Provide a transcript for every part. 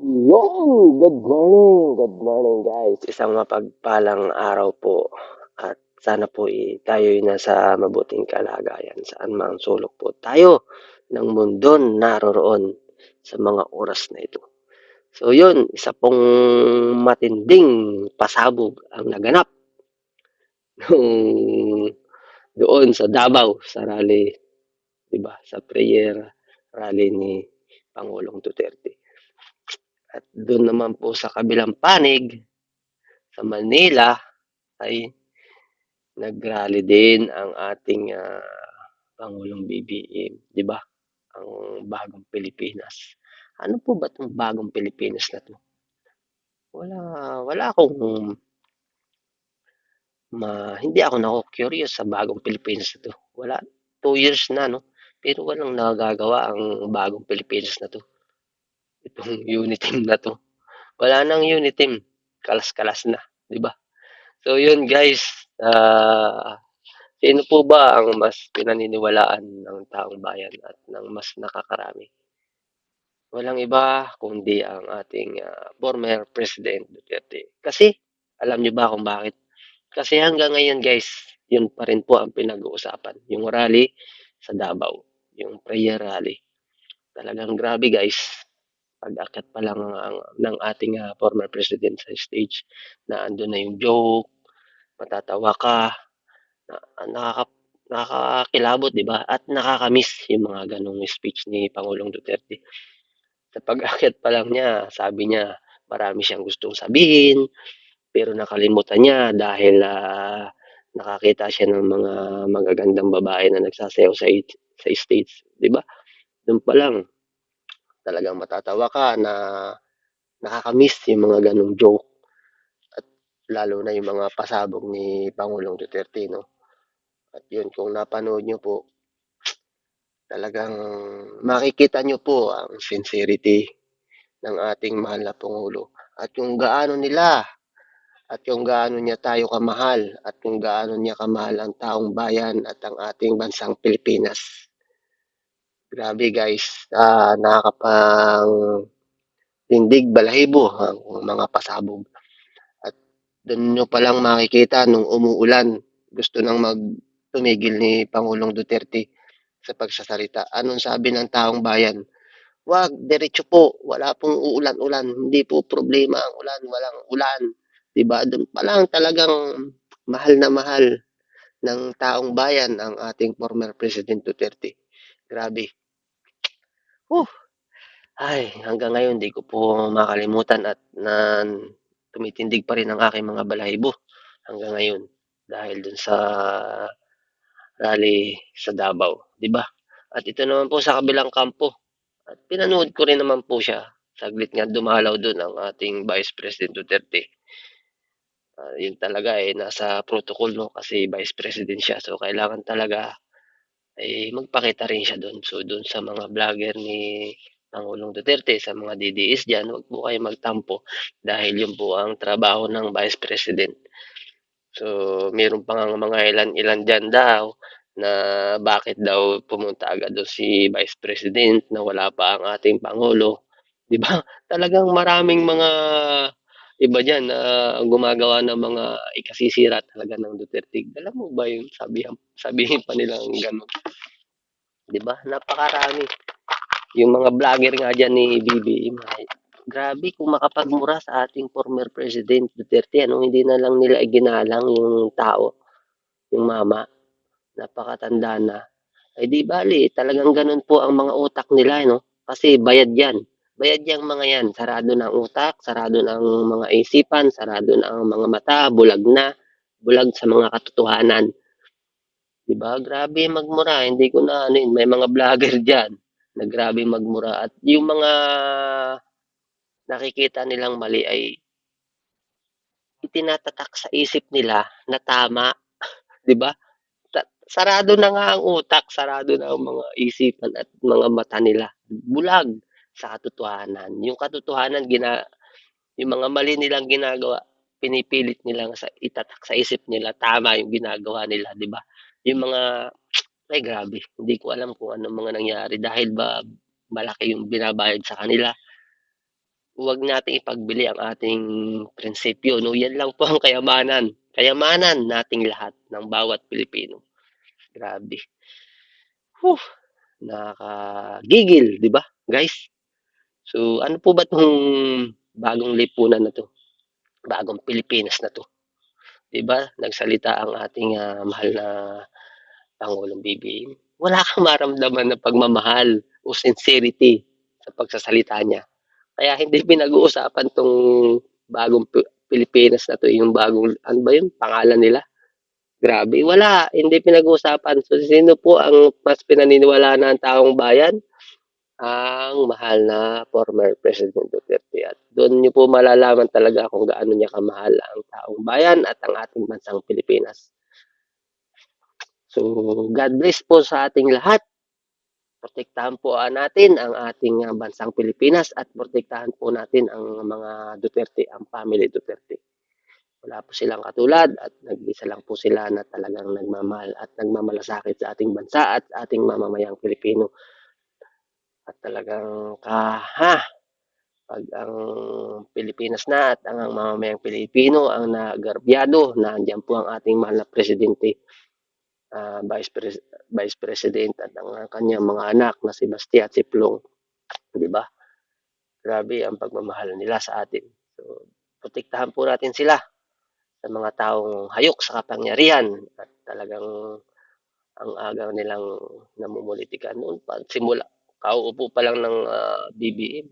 Yo! Good morning! Good morning guys! Isang mapagpalang araw po at sana po eh, tayo'y nasa mabuting kalagayan saan mang sulok po tayo ng mundo naroroon sa mga oras na ito. So yun, isa pong matinding pasabog ang naganap nung doon sa Davao sa rally, 'di ba? Sa prayer rally ni Pangulong Duterte. At doon naman po sa kabilang panig, sa Manila, ay nag-rally din ang ating ah, Pangulong BBM, di ba? Ang bagong Pilipinas. Ano po ba itong bagong Pilipinas na to? Wala, wala akong ma, hindi ako nako curious sa bagong Pilipinas na to. Wala, two years na, no? Pero walang nagagawa ang bagong Pilipinas na to. Itong unit team na to. Wala nang unit team. Kalas-kalas na, di ba? So yun guys, ah sino po ba ang mas pinaniniwalaan ng taong bayan at ng mas nakakarami? Walang iba kundi ang ating ah, former President Duterte. Kasi, alam niyo ba kung bakit? Kasi hanggang ngayon guys, yun pa rin po ang pinag-uusapan. Yung rally sa Davao, yung prayer rally. Talagang grabe guys. Pag-akyat pa lang ang, ng ating ah, former president sa stage, na ando na yung joke, matatawa ka, na, nakaka, nakakakilabot, di ba? At nakakamiss yung mga ganong speech ni Pangulong Duterte. Sa pag-akyat pa lang niya, sabi niya, marami siyang gustong sabihin, pero nakalimutan niya dahil ah, nakakita siya ng mga magagandang babae na nagsasayaw sa, sa stage, di ba? Doon pa lang, talagang matatawa ka na nakakamiss yung mga ganong joke at lalo na yung mga pasabog ni Pangulong Duterte, no? At yun, kung napanood nyo po, talagang makikita nyo po ang sincerity ng ating mahal na Pangulo at yung gaano nila at yung gaano niya tayo kamahal at yung gaano niya kamahal ang taong bayan at ang ating bansang Pilipinas. Grabe guys, uh, nakakapang tindig balahibo ang mga pasabog. At doon nyo palang makikita nung umuulan, gusto nang magtumigil ni Pangulong Duterte sa pagsasalita. Anong sabi ng taong bayan? Wag, diretso po, wala pong uulan-ulan, hindi po problema ang ulan, walang ulan. 'Di ba? Doon pa lang talagang mahal na mahal ng taong bayan ang ating former President Duterte. Grabe. Uh, ay, hanggang ngayon di ko po makalimutan at na tumitindig pa rin ang aking mga balahibo hanggang ngayon dahil dun sa rally sa Davao, di ba? At ito naman po sa kabilang kampo. At pinanood ko rin naman po siya. Saglit nga dumalaw doon ang ating Vice President Duterte. Uh, yun talaga eh, nasa protocol no kasi Vice President siya. So kailangan talaga eh, magpakita rin siya doon. So doon sa mga vlogger ni Pangulong Duterte sa mga DDS dyan, huwag po kayo magtampo dahil yun po ang trabaho ng Vice President. So, meron pa nga mga ilan-ilan dyan daw na bakit daw pumunta agad doon si Vice President na wala pa ang ating Pangulo. Di ba? Talagang maraming mga iba dyan na gumagawa ng mga ikasisira talaga ng Duterte. Alam mo ba yung sabihin, sabihin pa nilang gano'n? Di ba? Napakarami yung mga vlogger nga dyan ni BBM, grabe kung makapagmura sa ating former President Duterte, ano, hindi na lang nila iginalang yung tao, yung mama, napakatanda na. Ay di bali, talagang ganun po ang mga utak nila, no? Kasi bayad yan. Bayad yang mga yan. Sarado ng utak, sarado ng mga isipan, sarado ng mga mata, bulag na, bulag sa mga katotohanan. Di ba? Grabe magmura. Hindi ko na ano yun. May mga vlogger dyan na grabe magmura at yung mga nakikita nilang mali ay itinatatak sa isip nila na tama, 'di ba? Sarado na nga ang utak, sarado na ang mga isipan at mga mata nila. Bulag sa katotohanan. Yung katotohanan gina yung mga mali nilang ginagawa, pinipilit nilang sa itatak sa isip nila tama yung ginagawa nila, 'di ba? Yung mga ay grabe, hindi ko alam kung ano mga nangyari dahil ba malaki yung binabayad sa kanila huwag nating ipagbili ang ating prinsipyo, no? Yan lang po ang kayamanan. Kayamanan nating lahat ng bawat Pilipino. Grabe. Whew, nakakagigil, di ba, guys? So, ano po ba itong bagong lipunan na to? Bagong Pilipinas na to? Di ba? Nagsalita ang ating ah, mahal na Pangulong BBM. Wala kang maramdaman na pagmamahal o sincerity sa pagsasalita niya. Kaya hindi pinag-uusapan tong bagong Pi- Pilipinas na to, yung bagong, ano ba yun, pangalan nila? Grabe, wala, hindi pinag-uusapan. So, sino po ang mas pinaniniwala ng taong bayan? Ang mahal na former President Duterte. At doon niyo po malalaman talaga kung gaano niya kamahal ang taong bayan at ang ating bansang Pilipinas. So, God bless po sa ating lahat. Protektahan po ah, natin ang ating ah, bansang Pilipinas at protektahan po natin ang mga Duterte, ang family Duterte. Wala po silang katulad at nag-isa lang po sila na talagang nagmamahal at nagmamalasakit sa ating bansa at ating mamamayang Pilipino. Talagang kaha, pag ang Pilipinas na at ang mamamayang Pilipino ang nagarbyado na andyan po ang ating mahal na presidente, ah, vice, pres- vice president at ang kanyang mga anak na si Basti at si Plong. Di ba? Grabe ang pagmamahal nila sa atin. So, protektahan po natin sila sa mga taong hayok sa kapangyarihan at talagang ang aga nilang namumulitikan noon pa simula kauupo pa lang ng ah, BBM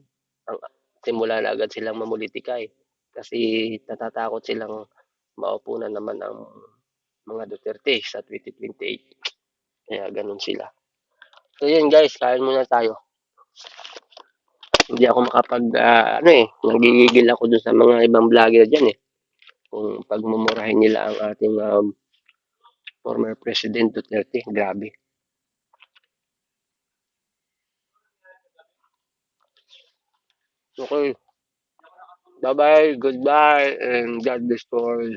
ang simula na agad silang mamulitika eh. kasi natatakot silang maupo na naman ang mga Duterte sa 2028 kaya ganun sila so yun guys kain muna tayo hindi ako makapag ah, ano eh nagigigil ako dun sa mga ibang vlogger dyan eh kung pagmumurahin nila ang ating um, former President Duterte. Grabe. Okay. Bye-bye, goodbye, and God bless to all.